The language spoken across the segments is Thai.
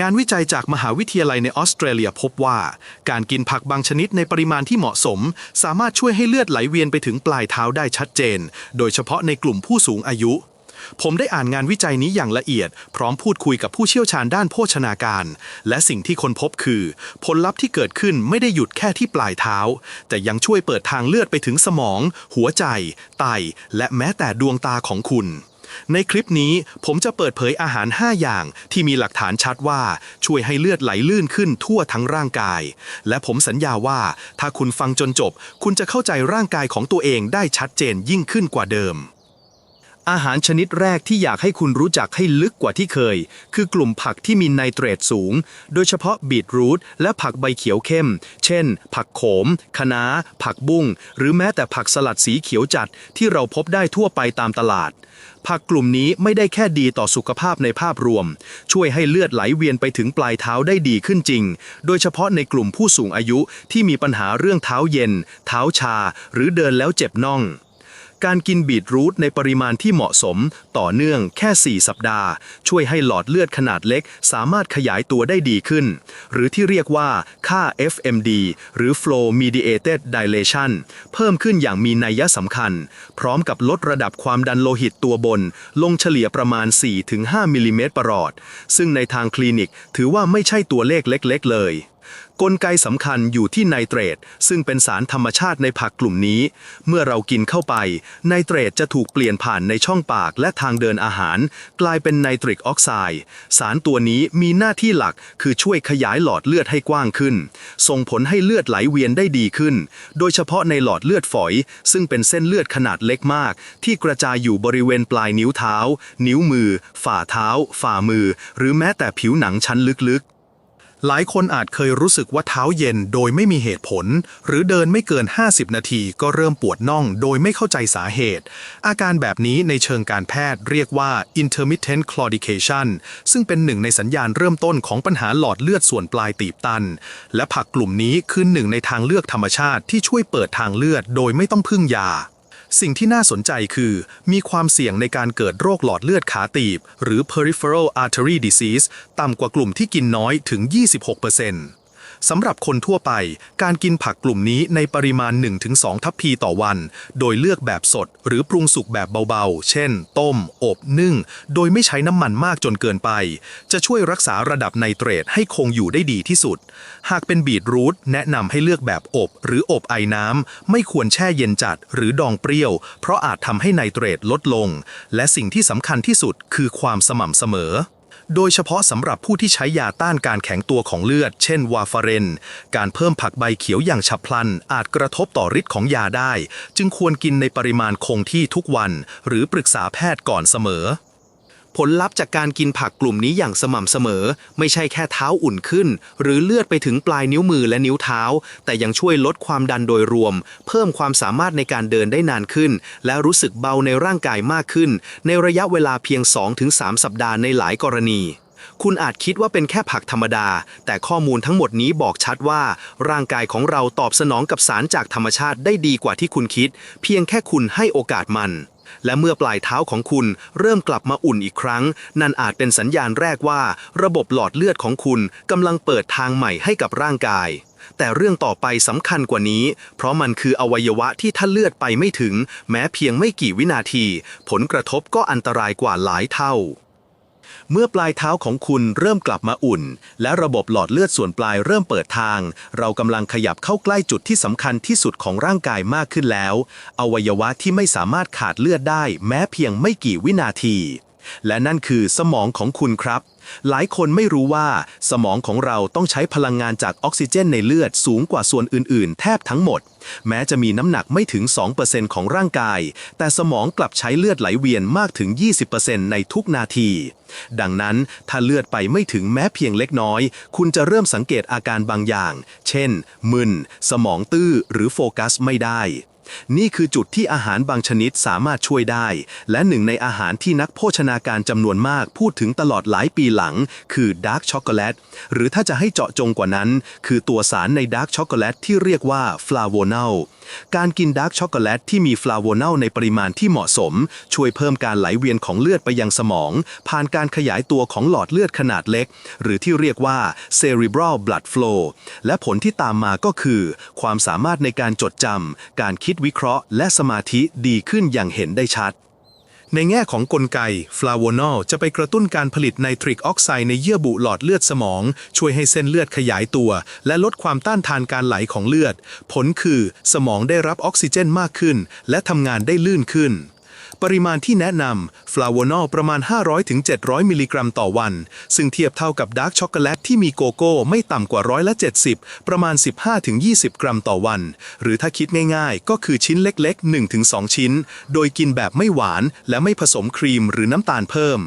งานวิจัยจากมหาวิทยาลัยในออสเตรเลียพบว่า การกินผักบางชนิดในปริมาณที่เหมาะสม สามารถช่วยให้เลือดไหลเวียนไปถึงปลายเท้าได้ชัดเจน โดยเฉพาะในกลุ่มผู้สูงอายุ ผมได้อ่านงานวิจัยนี้อย่างละเอียด พร้อมพูดคุยกับผู้เชี่ยวชาญด้านโภชนาการ และสิ่งที่คนพบคือ ผลลัพธ์ที่เกิดขึ้นไม่ได้หยุดแค่ที่ปลายเท้า แต่ยังช่วยเปิดทางเลือดไปถึงสมอง หัวใจ ไต และแม้แต่ดวงตาของคุณ ในคลิปนี้ผมจะเปิดเผยอาหาร 5 อย่างที่มีหลักฐานชัดว่าช่วยให้เลือดไหลลื่นขึ้นทั่วทั้งร่างกาย และผมสัญญาว่าถ้าคุณฟังจนจบ คุณจะเข้าใจร่างกายของตัวเองได้ชัดเจนยิ่งขึ้นกว่าเดิม อาหารชนิดแรกที่อยากให้คุณรู้จักให้ลึกกว่าที่เคย คือกลุ่มผักที่มีไนเตรตสูง โดยเฉพาะบีทรูทและผักใบเขียวเข้ม เช่น ผักโขม คะน้า ผักบุ้ง หรือแม้แต่ผักสลัดสีเขียวจัดที่เราพบได้ทั่วไปตามตลาด ผักกลุ่มนี้ไม่ได้แค่ดีต่อสุขภาพในภาพรวม ช่วยให้เลือดไหลเวียนไปถึงปลายเท้าได้ดีขึ้นจริง โดยเฉพาะในกลุ่มผู้สูงอายุที่มีปัญหาเรื่องเท้าเย็น เท้าชา หรือเดินแล้วเจ็บน่อง การกินบีทรูทในปริมาณที่เหมาะสม ต่อเนื่องแค่ 4 สัปดาห์ ช่วยให้หลอดเลือดขนาดเล็ก สามารถขยายตัวได้ดีขึ้น หรือที่เรียกว่าค่า FMD หรือ Flow Mediated Dilation เพิ่มขึ้นอย่างมีนัยสำคัญ พร้อมกับลดระดับความดันโลหิตตัวบน ลงเฉลี่ยประมาณ 4-5มิลลิเมตรประหลอด ซึ่งในทางคลินิกถือว่าไม่ใช่ตัวเลขเล็ก ๆ เลย กลไกสำคัญอยู่ที่ไนเตรต ซึ่งเป็นสารธรรมชาติในผักกลุ่มนี้ เมื่อเรากินเข้าไป ไนเตรตจะถูกเปลี่ยนผ่านในช่องปากและทางเดินอาหาร กลายเป็นไนตริกออกไซด์สารตัวนี้มีหน้าที่หลักคือช่วยขยายหลอดเลือดให้กว้างขึ้น ส่งผลให้เลือดไหลเวียนได้ดีขึ้น โดยเฉพาะในหลอดเลือดฝอย ซึ่งเป็นเส้นเลือดขนาดเล็กมาก ที่กระจายอยู่บริเวณปลายนิ้วเท้า นิ้วมือ ฝ่าเท้า ฝ่ามือ หรือแม้แต่ผิวหนังชั้นลึกๆ หลายคนอาจเคยรู้สึกว่าเท้าเย็นโดยไม่มีเหตุผล หรือเดินไม่เกิน 50 นาทีก็เริ่มปวดน่องโดยไม่เข้าใจสาเหตุ อาการแบบนี้ในเชิงการแพทย์เรียกว่า intermittent claudication ซึ่งเป็นหนึ่งในสัญญาณเริ่มต้นของปัญหาหลอดเลือดส่วนปลายตีบตัน และผักกลุ่มนี้คือหนึ่งในทางเลือกธรรมชาติที่ช่วยเปิดทางเลือดโดยไม่ต้องพึ่งยา สิ่งที่น่าสนใจคือ มีความเสี่ยงในการเกิดโรคหลอดเลือดขาตีบ หรือ peripheral artery disease ต่ำกว่ากลุ่มที่กินน้อยถึง 26% สำหรับคนทั่วไป การกินผักกลุ่มนี้ในปริมาณ 1-2 ทัพพีต่อวัน โดยเลือกแบบสดหรือปรุงสุกแบบเบาๆ เช่น ต้ม อบนึ่ง โดยไม่ใช้น้ำมันมากจนเกินไป จะช่วยรักษาระดับไนเตรตให้คงอยู่ได้ดีที่สุด หากเป็นบีทรูทแนะนำให้เลือกแบบอบ หรืออบไอน้ำไม่ควรแช่เย็นจัดหรือดองเปรี้ยว เพราะอาจทำให้ไนเตรตลดลง และสิ่งที่สำคัญที่สุดคือความสม่ำเสมอ โดยเฉพาะสำหรับผู้ที่ใช้ยาต้านการแข็งตัวของเลือด เช่นวาฟาเรน การเพิ่มผักใบเขียวอย่างฉับพลัน อาจกระทบต่อฤทธิ์ของยาได้ จึงควรกินในปริมาณคงที่ทุกวัน หรือปรึกษาแพทย์ก่อนเสมอ ผลลัพธ์จากการกินผักกลุ่มนี้อย่างสม่ำเสมอ ไม่ใช่แค่เท้าอุ่นขึ้น หรือเลือดไปถึงปลายนิ้วมือและนิ้วเท้า แต่ยังช่วยลดความดันโดยรวม เพิ่มความสามารถในการเดินได้นานขึ้น และรู้สึกเบาในร่างกายมากขึ้น ในระยะเวลาเพียง 2-3 สัปดาห์ในหลายกรณีคุณอาจคิดว่าเป็นแค่ผักธรรมดา แต่ข้อมูลทั้งหมดนี้บอกชัดว่า ร่างกายของเราตอบสนองกับสารจากธรรมชาติได้ดีกว่าที่คุณคิด เพียงแค่คุณให้โอกาสมัน และเมื่อปลายเท้าของคุณเริ่มกลับมาอุ่นอีกครั้ง นั่นอาจเป็นสัญญาณแรกว่า ระบบหลอดเลือดของคุณกำลังเปิดทางใหม่ให้กับร่างกาย แต่เรื่องต่อไปสำคัญกว่านี้ เพราะมันคืออวัยวะที่ถ้าเลือดไปไม่ถึง แม้เพียงไม่กี่วินาที ผลกระทบก็อันตรายกว่าหลายเท่า เมื่อปลายเท้าของคุณเริ่มกลับมาอุ่น และระบบหลอดเลือดส่วนปลายเริ่มเปิดทาง เรากำลังขยับเข้าใกล้จุดที่สำคัญที่สุดของร่างกายมากขึ้นแล้ว อวัยวะที่ไม่สามารถขาดเลือดได้ แม้เพียงไม่กี่วินาที และนั่นคือสมองของคุณครับ หลายคนไม่รู้ว่า สมองของเราต้องใช้พลังงานจากออกซิเจนในเลือดสูงกว่าส่วนอื่น ๆ แทบทั้งหมด แม้จะมีน้ำหนักไม่ถึง 2%ของร่างกาย แต่สมองกลับใช้เลือดไหลเวียนมากถึง 20%ในทุกนาที ดังนั้นถ้าเลือดไปไม่ถึงแม้เพียงเล็กน้อย คุณจะเริ่มสังเกตอาการบางอย่าง เช่น มึน สมองตื้อหรือโฟกัสไม่ได้ นี่คือจุดที่อาหารบางชนิดสามารถช่วยได้ และหนึ่งในอาหารที่นักโภชนาการจำนวนมากพูดถึงตลอดหลายปีหลัง คือดาร์กช็อกโกแลตหรือถ้าจะให้เจาะจงกว่านั้น คือตัวสารในดาร์กช็อกโกแลตที่เรียกว่าฟลาโวนอลการกินดาร์กช็อกโกแลตที่มีฟลาโวนอลในปริมาณที่เหมาะสม ช่วยเพิ่มการไหลเวียนของเลือดไปยังสมอง ผ่านการขยายตัวของหลอดเลือดขนาดเล็ก หรือที่เรียกว่า cerebral blood flow และผลที่ตามมาก็คือ ความสามารถในการจดจำการคิดวิเคราะห์ และสมาธิดีขึ้นอย่างเห็นได้ชัด ในแง่ของกลไกฟลาโวนอลจะไปกระตุ้นการผลิตไนตริกออกไซด์ในเยื่อบุหลอดเลือดสมอง ช่วยให้เส้นเลือดขยายตัว และลดความต้านทานการไหลของเลือด ผลคือสมองได้รับออกซิเจนมากขึ้น และทำงานได้ลื่นขึ้น ปริมาณที่แนะนำฟลาวนอลประมาณ 500-700 มิลลิกรัมต่อวัน ซึ่งเทียบเท่ากับดาร์กช็อกโกแลตที่มีโกโก้ไม่ต่ำกว่าร้อยละ70 ประมาณ 15-20 กรัมต่อวัน หรือถ้าคิดง่ายๆ ก็คือชิ้นเล็กๆ 1-2 ชิ้น โดยกินแบบไม่หวานและไม่ผสมครีมหรือน้ำตาลเพิ่ม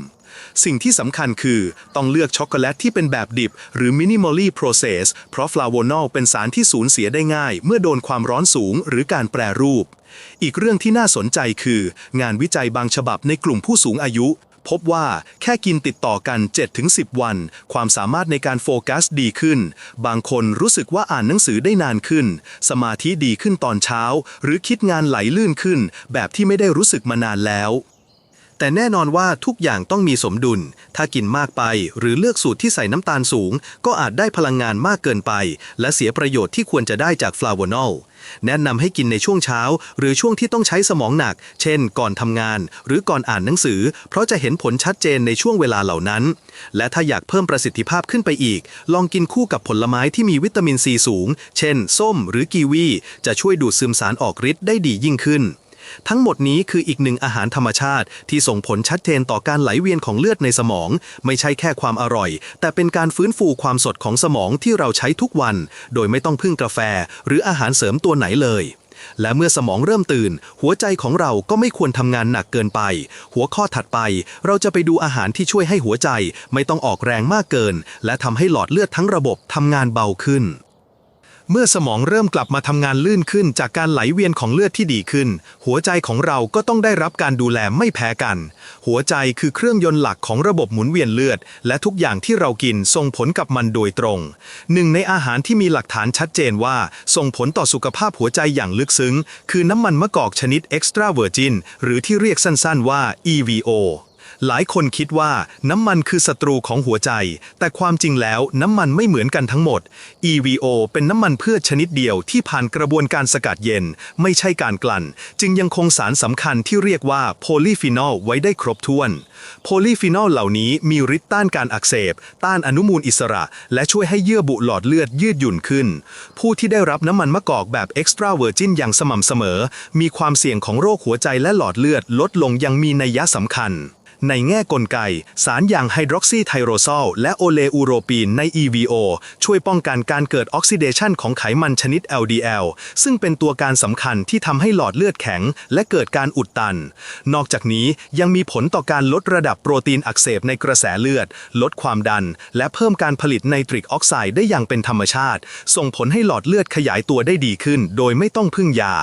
สิ่งที่สำคัญคือต้องเลือกช็อกโกแลตที่เป็นแบบดิบ หรือ minimally process เพราะฟลาโวนอลเป็นสารที่สูญเสียได้ง่าย เมื่อโดนความร้อนสูงหรือการแปรรูป อีกเรื่องที่น่าสนใจคือ งานวิจัยบางฉบับในกลุ่มผู้สูงอายุ พบว่าแค่กินติดต่อกัน 7-10 วัน ความสามารถในการโฟกัสดีขึ้น บางคนรู้สึกว่าอ่านหนังสือได้นานขึ้น สมาธิดีขึ้นตอนเช้า หรือคิดงานไหลลื่นขึ้น แบบที่ไม่ได้รู้สึกมานานแล้ว แต่แน่นอนว่าทุกอย่างต้องมีสมดุล ถ้ากินมากไป หรือเลือกสูตรที่ใส่น้ำตาลสูง ก็อาจได้พลังงานมากเกินไป และเสียประโยชน์ที่ควรจะได้จากฟลาโวนอลแนะนำให้กินในช่วงเช้า หรือช่วงที่ต้องใช้สมองหนัก เช่น ก่อนทำงาน หรือก่อนอ่านหนังสือ เพราะจะเห็นผลชัดเจนในช่วงเวลาเหล่านั้น และถ้าอยากเพิ่มประสิทธิภาพขึ้นไปอีก ลองกินคู่กับผลไม้ที่มีวิตามินซีสูง เช่น ส้มหรือกีวี จะช่วยดูดซึมสารออกฤทธิ์ได้ดียิ่งขึ้น ทั้งหมดนี้คืออีกหนึ่งอาหารธรรมชาติ ที่ส่งผลชัดเจนต่อการไหลเวียนของเลือดในสมอง ไม่ใช่แค่ความอร่อย แต่เป็นการฟื้นฟูความสดของสมองที่เราใช้ทุกวัน โดยไม่ต้องพึ่งกาแฟ หรืออาหารเสริมตัวไหนเลยและเมื่อสมองเริ่มตื่น หัวใจของเราก็ไม่ควรทำงานหนักเกินไป หัวข้อถัดไป เราจะไปดูอาหารที่ช่วยให้หัวใจ ไม่ต้องออกแรงมากเกิน และทำให้หลอดเลือดทั้งระบบทำงานเบาขึ้น เมื่อสมองเริ่มกลับมาทำงานลื่นขึ้นจากการไหลเวียนของเลือดที่ดีขึ้น หัวใจของเราก็ต้องได้รับการดูแลไม่แพ้กัน หัวใจคือเครื่องยนต์หลักของระบบหมุนเวียนเลือด และทุกอย่างที่เรากินส่งผลกับมันโดยตรง หนึ่งในอาหารที่มีหลักฐานชัดเจนว่า ส่งผลต่อสุขภาพหัวใจอย่างลึกซึ้ง คือน้ำมันมะกอกชนิด extra virgin หรือที่เรียกสั้นๆว่า EVO หลายคนคิดว่าน้ำมันคือศัตรูของหัวใจ แต่ความจริงแล้วน้ำมันไม่เหมือนกันทั้งหมด EVO เป็นน้ำมันพืชชนิดเดียวที่ผ่านกระบวนการสกัดเย็น ไม่ใช่การกลั่น จึงยังคงสารสำคัญที่เรียกว่าโพลีฟีนอลไว้ได้ครบถ้วน โพลีฟีนอลเหล่านี้มีฤทธิ์ต้านการอักเสบ ต้านอนุมูลอิสระ และช่วยให้เยื่อบุหลอดเลือดยืดหยุ่นขึ้น ผู้ที่ได้รับน้ำมันมะกอกแบบ extra virgin อร์จินอย่างสม่ำเสมอ มีความเสี่ยงของโรคหัวใจและหลอดเลือดลดลงอยังมีนัยยะสำคัญ ในแง่กลไก สารอย่างไฮดรอกซีไทโรซอลและโอเลอูโรปีนใน EVO ช่วยป้องกันการเกิดออกซิเดชันของไขมันชนิด LDL ซึ่งเป็นตัวการสำคัญที่ทำให้หลอดเลือดแข็ง และเกิดการอุดตัน นอกจากนี้ยังมีผลต่อการลดระดับโปรตีนอักเสบในกระแสเลือด ลดความดัน และเพิ่มการผลิตไนตริกออกไซด์ได้อย่างเป็นธรรมชาติ ส่งผลให้หลอดเลือดขยายตัวได้ดีขึ้น โดยไม่ต้องพึ่งยา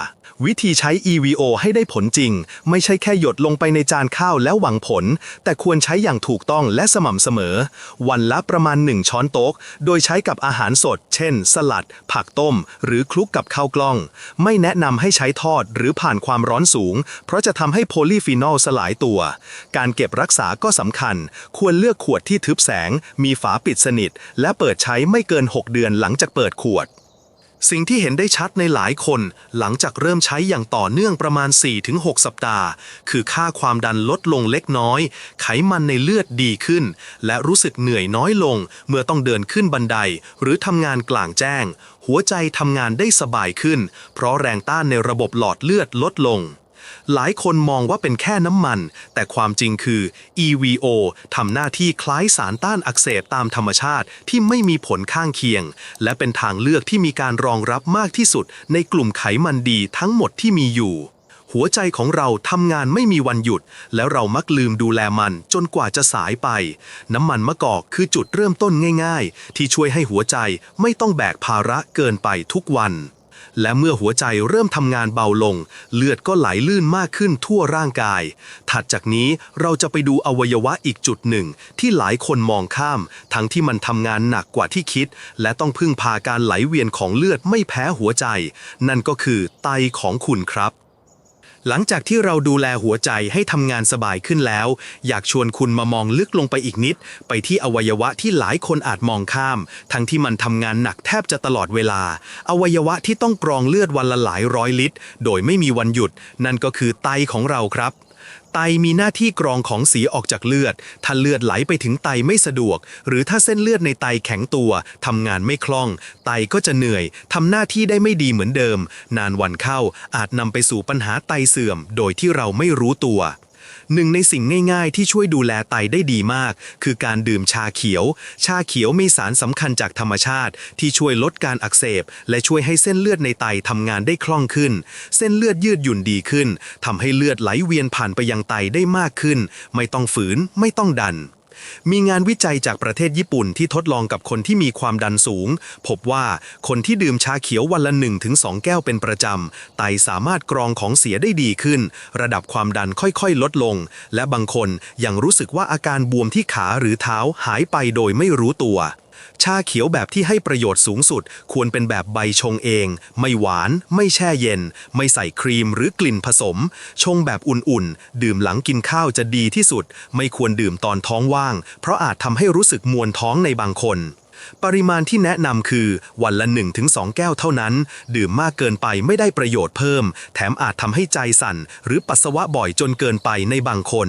วิธีใช้ EVO ให้ได้ผลจริง ไม่ใช่แค่หยดลงไปในจานข้าวแล้วหวังผล แต่ควรใช้อย่างถูกต้องและสม่ำเสมอ วันละประมาณ 1 ช้อนโต๊ะ โดยใช้กับอาหารสด เช่น สลัด ผักต้ม หรือคลุกกับข้าวกล้อง ไม่แนะนำให้ใช้ทอดหรือผ่านความร้อนสูง เพราะจะทำให้โพลีฟีนอลสลายตัว การเก็บรักษาก็สำคัญ ควรเลือกขวดที่ทึบแสง มีฝาปิดสนิท และเปิดใช้ไม่เกิน 6 เดือนหลังจากเปิดขวด สิ่งที่เห็นได้ชัดในหลายคน หลังจากเริ่มใช้อย่างต่อเนื่องประมาณ 4-6 สัปดาห์ คือค่าความดันลดลงเล็กน้อย ไขมันในเลือดดีขึ้น และรู้สึกเหนื่อยน้อยลง เมื่อต้องเดินขึ้นบันได หรือทำงานกลางแจ้ง หัวใจทำงานได้สบายขึ้น เพราะแรงต้านในระบบหลอดเลือดลดลง หลายคนมองว่าเป็นแค่น้ำมัน แต่ความจริงคือ EVO ทำหน้าที่คล้ายสารต้านอักเสบตามธรรมชาติที่ไม่มีผลข้างเคียง และเป็นทางเลือกที่มีการรองรับมากที่สุด ในกลุ่มไขมันดีทั้งหมดที่มีอยู่ หัวใจของเราทำงานไม่มีวันหยุด แล้วเรามักลืมดูแลมันจนกว่าจะสายไป น้ำมันมะกอกคือจุดเริ่มต้นง่าย ๆ ที่ช่วยให้หัวใจไม่ต้องแบกภาระเกินไปทุกวัน และเมื่อหัวใจเริ่มทำงานเบาลง เลือดก็ไหลลื่นมากขึ้นทั่วร่างกาย ถัดจากนี้เราจะไปดูอวัยวะอีกจุดหนึ่ง ที่หลายคนมองข้าม ทั้งที่มันทำงานหนักกว่าที่คิด และต้องพึ่งพาการไหลเวียนของเลือดไม่แพ้หัวใจ นั่นก็คือไตของคุณครับ หลังจากที่เราดูแลหัวใจให้ทำงานสบายขึ้นแล้ว อยากชวนคุณมามองลึกลงไปอีกนิด ไปที่อวัยวะที่หลายคนอาจมองข้าม ทั้งที่มันทำงานหนักแทบจะตลอดเวลา อวัยวะที่ต้องกรองเลือดวันละหลายร้อยลิตร โดยไม่มีวันหยุด นั่นก็คือไตของเราครับ ไตมีหน้าที่กรองของเสียออกจากเลือด ถ้าเลือดไหลไปถึงไตไม่สะดวก หรือถ้าเส้นเลือดในไตแข็งตัวทำงานไม่คล่อง ไตก็จะเหนื่อยทำหน้าที่ได้ไม่ดีเหมือนเดิม นานวันเข้าอาจนำไปสู่ปัญหาไตเสื่อม โดยที่เราไม่รู้ตัว หนึ่งในสิ่งง่ายๆ ที่ช่วยดูแลไตได้ดีมาก คือการดื่มชาเขียว ชาเขียวมีสารสำคัญจากธรรมชาติ ที่ช่วยลดการอักเสบ และช่วยให้เส้นเลือดในไตทำงานได้คล่องขึ้น เส้นเลือดยืดหยุ่นดีขึ้นทำให้เลือดไหลเวียนผ่านไปยังไตได้มากขึ้น ไม่ต้องฝืนไม่ต้องดัน มีงานวิจัยจากประเทศญี่ปุ่นที่ทดลองกับคนที่มีความดันสูง พบว่าคนที่ดื่มชาเขียววันละ1-2ถึง2แก้วเป็นประจำ ไตสามารถกรองของเสียได้ดีขึ้น ระดับความดันค่อยๆ ลดลง และบางคนยังรู้สึกว่าอาการบวมที่ขาหรือเท้าหายไปโดยไม่รู้ตัว ชาเขียวแบบที่ให้ประโยชน์สูงสุด ควรเป็นแบบใบชงเอง ไม่หวาน ไม่แช่เย็น ไม่ใส่ครีมหรือกลิ่นผสม ชงแบบอุ่นๆ ดื่มหลังกินข้าวจะดีที่สุด ไม่ควรดื่มตอนท้องว่าง เพราะอาจทำให้รู้สึกมวนท้องในบางคนปริมาณที่แนะนำคือวันละ 1-2 แก้วเท่านั้น ดื่มมากเกินไปไม่ได้ประโยชน์เพิ่ม แถมอาจทำให้ใจสั่น หรือปัสสาวะบ่อยจนเกินไปในบางคน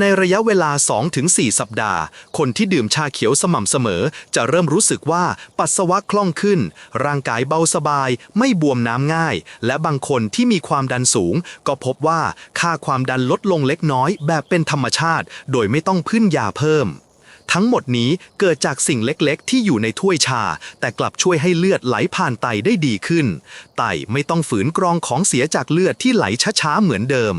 ในระยะเวลา 2-4 สัปดาห์ คนที่ดื่มชาเขียวสม่ำเสมอ จะเริ่มรู้สึกว่าปัสสาวะคล่องขึ้น ร่างกายเบาสบาย ไม่บวมน้ำง่าย และบางคนที่มีความดันสูง ก็พบว่าค่าความดันลดลงเล็กน้อยแบบเป็นธรรมชาติ โดยไม่ต้องพึ่งยาเพิ่ม ทั้งหมดนี้เกิดจากสิ่งเล็กๆ ที่อยู่ในถ้วยชา แต่กลับช่วยให้เลือดไหลผ่านไตได้ดีขึ้น ไตไม่ต้องฝืนกรองของเสียจากเลือดที่ไหลช้าๆเหมือนเดิม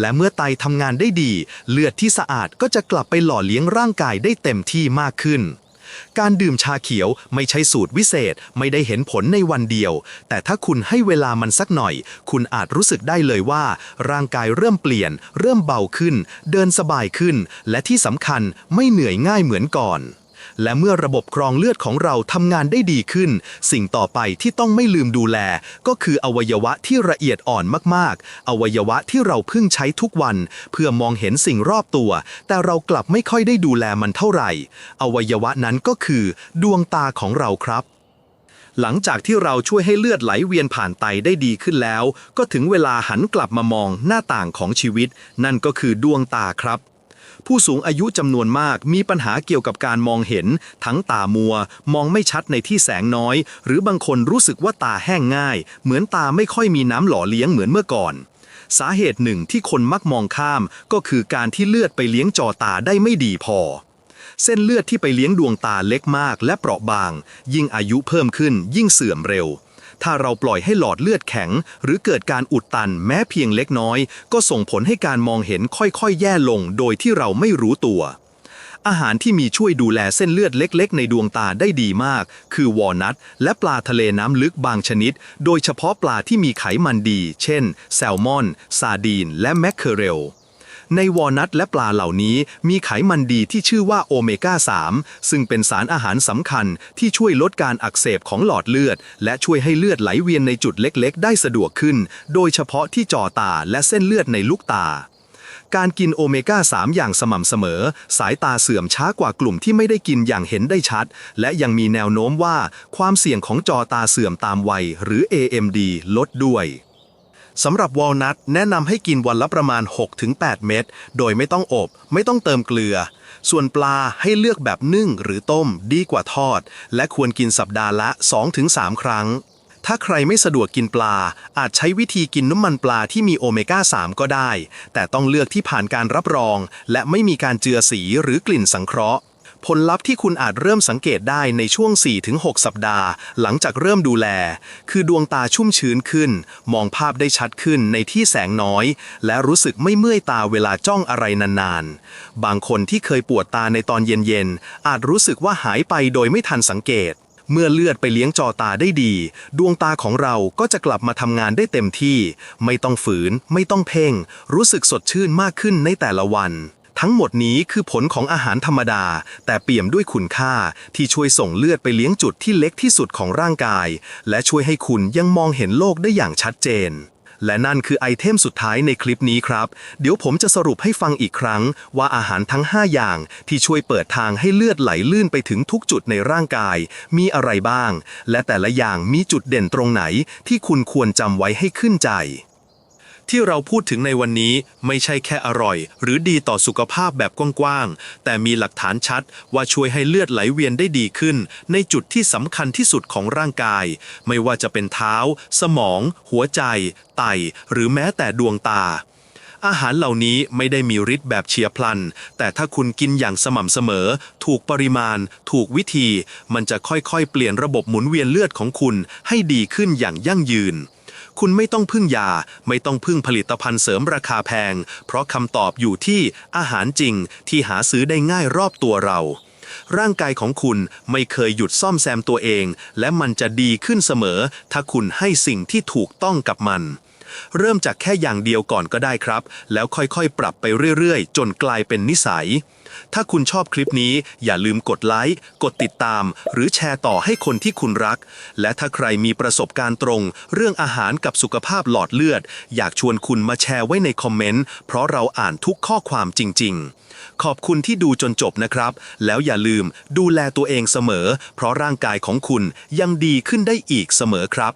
และเมื่อไตทำงานได้ดี เลือดที่สะอาดก็จะกลับไปหล่อเลี้ยงร่างกายได้เต็มที่มากขึ้น การดื่มชาเขียวไม่ใช่สูตรวิเศษไม่ได้เห็นผลในวันเดียว แต่ถ้าคุณให้เวลามันสักหน่อย คุณอาจรู้สึกได้เลยว่า ร่างกายเริ่มเปลี่ยน เริ่มเบาขึ้น เดินสบายขึ้น และที่สำคัญไม่เหนื่อยง่ายเหมือนก่อน และเมื่อระบบกรองเลือดของเราทำงานได้ดีขึ้น สิ่งต่อไปที่ต้องไม่ลืมดูแล ก็คืออวัยวะที่ละเอียดอ่อนมากๆ อวัยวะที่เราเพิ่งใช้ทุกวัน เพื่อมองเห็นสิ่งรอบตัว แต่เรากลับไม่ค่อยได้ดูแลมันเท่าไหร่ อวัยวะนั้นก็คือ ดวงตาของเราครับหลังจากที่เราช่วยให้เลือดไหลเวียนผ่านไตได้ดีขึ้นแล้ว ก็ถึงเวลาหันกลับมามองหน้าต่างของชีวิต นั่นก็คือดวงตาครับ ผู้สูงอายุจำนวนมากมีปัญหาเกี่ยวกับการมองเห็น ทั้งตามัว มองไม่ชัดในที่แสงน้อย หรือบางคนรู้สึกว่าตาแห้งง่าย เหมือนตาไม่ค่อยมีน้ำหล่อเลี้ยงเหมือนเมื่อก่อน สาเหตุหนึ่งที่คนมักมองข้ามก็คือการที่เลือดไปเลี้ยงจอตาได้ไม่ดีพอเส้นเลือดที่ไปเลี้ยงดวงตาเล็กมากและเปราะบาง ยิ่งอายุเพิ่มขึ้นยิ่งเสื่อมเร็ว ถ้าเราปล่อยให้หลอดเลือดแข็ง หรือเกิดการอุดตันแม้เพียงเล็กน้อย ก็ส่งผลให้การมองเห็นค่อยๆ แย่ลงโดยที่เราไม่รู้ตัว อาหารที่มีช่วยดูแลเส้นเลือดเล็ก ๆ ในดวงตาได้ดีมาก คือวอลนัทและปลาทะเลน้ำลึกบางชนิด โดยเฉพาะปลาที่มีไขมันดี เช่น แซลมอน ซาดีน และแมคเคอเรล ในวอลนัทและปลาเหล่านี้มีไขมันดีที่ชื่อว่าโอเมก้า 3 ซึ่งเป็นสารอาหารสำคัญที่ช่วยลดการอักเสบของหลอดเลือด และช่วยให้เลือดไหลเวียนในจุดเล็กๆ ได้สะดวกขึ้น โดยเฉพาะที่จอตาและเส้นเลือดในลูกตาการกินโอเมก้า 3 อย่างสม่ำเสมอ สายตาเสื่อมช้ากว่ากลุ่มที่ไม่ได้กินอย่างเห็นได้ชัด และยังมีแนวโน้มว่า ความเสี่ยงของจอตาเสื่อมตามวัย หรือ AMD ลดด้วย สำหรับวอลนัทแนะนำให้กินวันละประมาณ 6-8 เม็ดโดยไม่ต้องอบ ไม่ต้องเติมเกลือ ส่วนปลาให้เลือกแบบนึ่งหรือต้มดีกว่าทอด และควรกินสัปดาห์ละ 2-3 ครั้ง ถ้าใครไม่สะดวกกินปลา อาจใช้วิธีกินน้ำมันปลาที่มีโอเมก้า 3 ก็ได้ แต่ต้องเลือกที่ผ่านการรับรอง และไม่มีการเจือสีหรือกลิ่นสังเคราะห์ ผลลัพธ์ที่คุณอาจเริ่มสังเกตได้ในช่วง 4-6 สัปดาห์ หลังจากเริ่มดูแล คือดวงตาชุ่มชื้นขึ้น มองภาพได้ชัดขึ้นในที่แสงน้อย และรู้สึกไม่เมื่อยตาเวลาจ้องอะไรนานๆ บางคนที่เคยปวดตาในตอนเย็นๆ อาจรู้สึกว่าหายไปโดยไม่ทันสังเกต เมื่อเลือดไปเลี้ยงจอตาได้ดี ดวงตาของเราก็จะกลับมาทำงานได้เต็มที่ ไม่ต้องฝืน ไม่ต้องเพ่ง รู้สึกสดชื่นมากขึ้นในแต่ละวัน ทั้งหมดนี้คือผลของอาหารธรรมดา แต่เปี่ยมด้วยคุณค่าที่ช่วยส่งเลือดไปเลี้ยงจุดที่เล็กที่สุดของร่างกาย และช่วยให้คุณยังมองเห็นโลกได้อย่างชัดเจน และนั่นคือไอเทมสุดท้ายในคลิปนี้ครับ เดี๋ยวผมจะสรุปให้ฟังอีกครั้ง ว่าอาหารทั้ง 5 อย่างที่ช่วยเปิดทางให้เลือดไหลลื่นไปถึงทุกจุดในร่างกาย มีอะไรบ้าง และแต่ละอย่างมีจุดเด่นตรงไหนที่คุณควรจำไว้ให้ขึ้นใจ ที่เราพูดถึงในวันนี้ไม่ใช่แค่อร่อย หรือดีต่อสุขภาพแบบกว้างๆ แต่มีหลักฐานชัดว่าช่วยให้เลือดไหลเวียนได้ดีขึ้น ในจุดที่สำคัญที่สุดของร่างกาย ไม่ว่าจะเป็นเท้า สมอง หัวใจ ไต หรือแม้แต่ดวงตาอาหารเหล่านี้ไม่ได้มีฤทธิ์แบบเฉียบพลัน แต่ถ้าคุณกินอย่างสม่ำเสมอ ถูกปริมาณ ถูกวิธี มันจะค่อยๆ เปลี่ยนระบบหมุนเวียนเลือดของคุณให้ดีขึ้นอย่างยั่งยืน คุณไม่ต้องพึ่งยา ไม่ต้องพึ่งผลิตภัณฑ์เสริมราคาแพง เพราะคำตอบอยู่ที่อาหารจริงที่หาซื้อได้ง่ายรอบตัวเรา ร่างกายของคุณไม่เคยหยุดซ่อมแซมตัวเอง และมันจะดีขึ้นเสมอ ถ้าคุณให้สิ่งที่ถูกต้องกับมัน เริ่มจากแค่อย่างเดียวก่อนก็ได้ครับ แล้วค่อยๆ ปรับไปเรื่อยๆ จนกลายเป็นนิสัย ถ้าคุณชอบคลิปนี้อย่าลืมกดไลค์ กดติดตาม หรือแชร์ต่อให้คนที่คุณรัก และถ้าใครมีประสบการณ์ตรง เรื่องอาหารกับสุขภาพหลอดเลือด อยากชวนคุณมาแชร์ไว้ในคอมเมนต์ เพราะเราอ่านทุกข้อความจริง ๆขอบคุณที่ดูจนจบนะครับ แล้วอย่าลืมดูแลตัวเองเสมอ เพราะร่างกายของคุณยังดีขึ้นได้อีกเสมอครับ